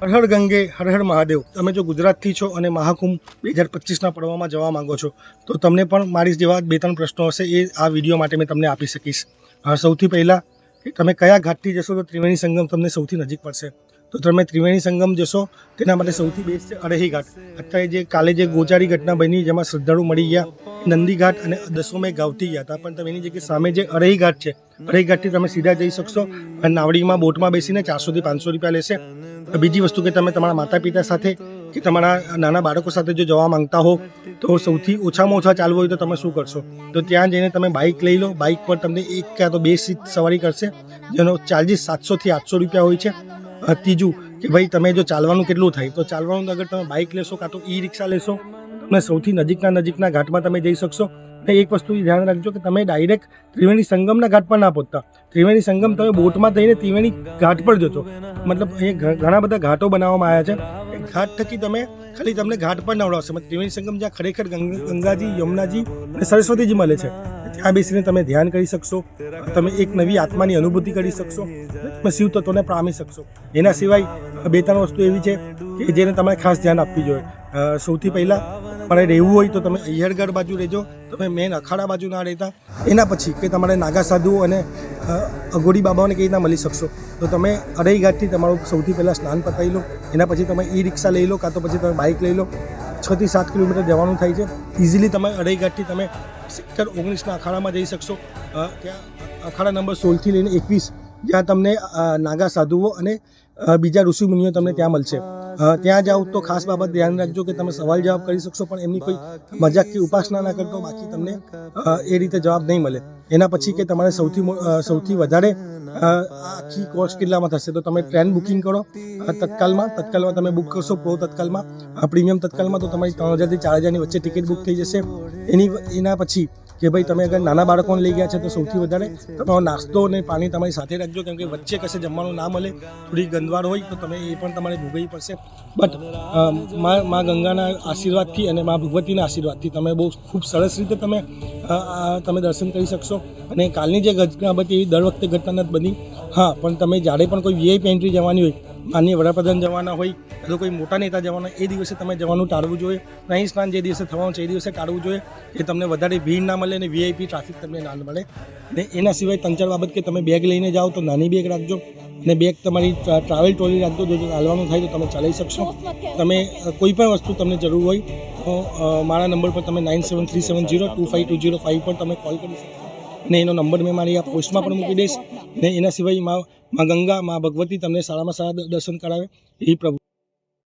હર હર ગંગે, હર હર મહાદેવ. તમે જો ગુજરાતથી છો અને મહાકુંભ બે હજાર પચીસના પડવામાં જવા માંગો છો, તો તમને પણ મારી જેવા બે ત્રણ પ્રશ્નો હશે એ આ વીડિયો માટે મેં તમને આપી શકીશ. સૌથી પહેલાં, કે તમે કયા ઘાટથી જશો તો ત્રિવેણી સંગમ તમને સૌથી નજીક પડશે. તો તમે ત્રિવેણી સંગમ જશો, તેના માટે સૌથી બેસ્ટ છે અડહી ઘાટ. અત્યારે જે કાલે જે ગોચારી ઘટના બની, જેમાં શ્રદ્ધાળુ મળી ગયા નંદી ઘાટ અને દસોમે ગાવથી ગયા હતા. પણ તમે એની જગ્યાએ સામે જે ઘાટ છે ઘાટથી તમે સીધા જઈ શકશો અને નાવડીમાં બોટમાં બેસીને ચારસોથી પાંચસો રૂપિયા લેશે. બીજી વસ્તુ કે તમે તમારા માતા પિતા સાથે કે તમારા નાના બાળકો સાથે જો જવા માંગતા હો, તો સૌથી ઓછામાં ઓછા ચાલવું હોય તો તમે શું કરશો? તો ત્યાં જઈને તમે બાઇક લઈ લો. બાઇક પર તમને એક કાં તો બે સીટ સવારી કરશે, જેનો ચાર્જિસ સાતસોથી આઠસો રૂપિયા હોય છે. ત્રીજું કે ભાઈ તમે જો ચાલવાનું કેટલું થાય? તો ચાલવાનું અગર તમે બાઇક લેશો કાં તો ઈ રિક્ષા લેશો? તમને સૌથી નજીકના નજીકના ઘાટમાં તમે જઈ શકશો. અને એક વસ્તુ ધ્યાન રાખજો કે તમે ડાયરેક્ટ ત્રિવેણી સંગમના ઘાટ પર ના પહોંચતા. ત્રિવેણી સંગમ તમે બોટમાં થઈને ત્રિવેણી ઘાટ પર જજો. મતલબ એ ઘણા બધા ઘાટો બનાવવામાં આવ્યા છે. ઘાટ થકી તમે ખાલી તમને ઘાટ પર નવડાવશે ત્રિવેણી સંગમ જ્યાં ખરેખર ગંગાજી, યમુનાજી અને સરસ્વતીજી મળે છે. ત્યાં બેસીને તમે ધ્યાન કરી શકશો. તમે એક નવી આત્માની અનુભૂતિ કરી શકશો. તમે શિવ તત્વને પામી શકશો. એના સિવાય બે ત્રણ વસ્તુ એવી છે કે જેને તમારે ખાસ ધ્યાન આપવી જોઈએ. સૌથી પહેલાં તમારે રહેવું હોય તો તમે અય્યરગઢ બાજુ રહેજો. તમે મેન અખાડા બાજુ ના રહેતા. એના પછી કે તમારે નાગા સાધુ અને અઘોડી બાબાઓને કઈ રીતના મળી શકશો? તો તમે અઢઈ ઘાટથી તમારું સૌથી પહેલાં સ્નાન પતાવી લો. એના પછી તમે ઈ રિક્ષા લઈ લો, કાં તો પછી તમે બાઇક લઈ લો. છ થી સાત કિલોમીટર જવાનું થાય છે. ઇઝીલી તમે અઢઈ ઘાટથી તમે સેક્ટર ઓગણીસના અખાડામાં જઈ શકશો. ત્યાં અખાડા નંબર સોળથી લઈને એકવીસ જ્યાં તમને નાગા સાધુઓ અને બીજા ઋષિમુનિઓ તમને ત્યાં મળશે. ત્યાં જાઓ તો ખાસ બાબત ધ્યાન રાખજો કે તમે સવાલ જવાબ કરી શકશો, પણ એમની કોઈ મજાકથી ઉપાસના ના કરતો બાકી તમને એ રીતે જવાબ નહીં મળે. એના પછી કે તમારે સૌથી સૌથી વધારે આખી કોસ્ટ કેટલામાં થશે? તો તમે ટ્રેન બુકિંગ કરો તત્કાલમાં. તત્કાલમાં તમે બુક કરશો પ્રો તત્કાલમાં. પ્રીમિયમ તત્કાલમાં તો તમારી ત્રણ હજારથી ચાર હજારની વચ્ચે ટિકિટ બુક થઈ જશે. એની, એના પછી કે ભાઈ તમે અગર નાના બાળકોને લઈ ગયા છે તો સૌથી વધારે તમારો નાસ્તો અને પાણી તમારી સાથે રાખજો. કેમ કે વચ્ચે કશે જમવાનું ના મળે થોડી ગંદવાડ હોય તો તમે એ પણ તમારે ભોગવવી પડશે. બટ મા મા ગંગાના આશીર્વાદથી અને મા ભગવતીના આશીર્વાદથી તમે બહુ ખૂબ સરસ રીતે તમે તમે દર્શન કરી શકશો. અને કાલની જે ઘટના બધી એવી દર વખતે ઘટના નથી બની. હા પણ તમે જ્યારે પણ કોઈ વીઆઈપી એન્ટ્રી જવાની હોય માન્ય વડાપ્રધાન જવાના હોય અથવા કોઈ મોટા નેતા જવાના, એ દિવસે તમે જવાનું ટાળવું જોઈએ. નહીં સ્નાન જે દિવસે થવાનું છે, એ દિવસે ટાળવું જોઈએ એ તમને વધારે ભીડ ના મળે અને વીઆઈપી ટ્રાફિક તમને ના મળે. ને એના સિવાય ત્રણ ચાર બાબત કે તમે બેગ લઈને જાઓ તો નાની બેગ રાખજો. અને બેગ તમારી ટ્રાવેલ ટ્રોલી રાખજો. જો ચાલવાનું થાય તો તમે ચલાવી શકશો. તમે કોઈ પણ વસ્તુ તમને જરૂર હોય તો મારા નંબર પર તમે nine seven three seven zero two five two zero five પર તમે કોલ કરી શકો. ને એનો નંબર મેં મારી આ પોસ્ટમાં પણ મૂકી દઈશ. ને એના સિવાય મા ગંગા, મા ભગવતી તમને સારામાં સારા દર્શન કરાવે. એ પ્રભુ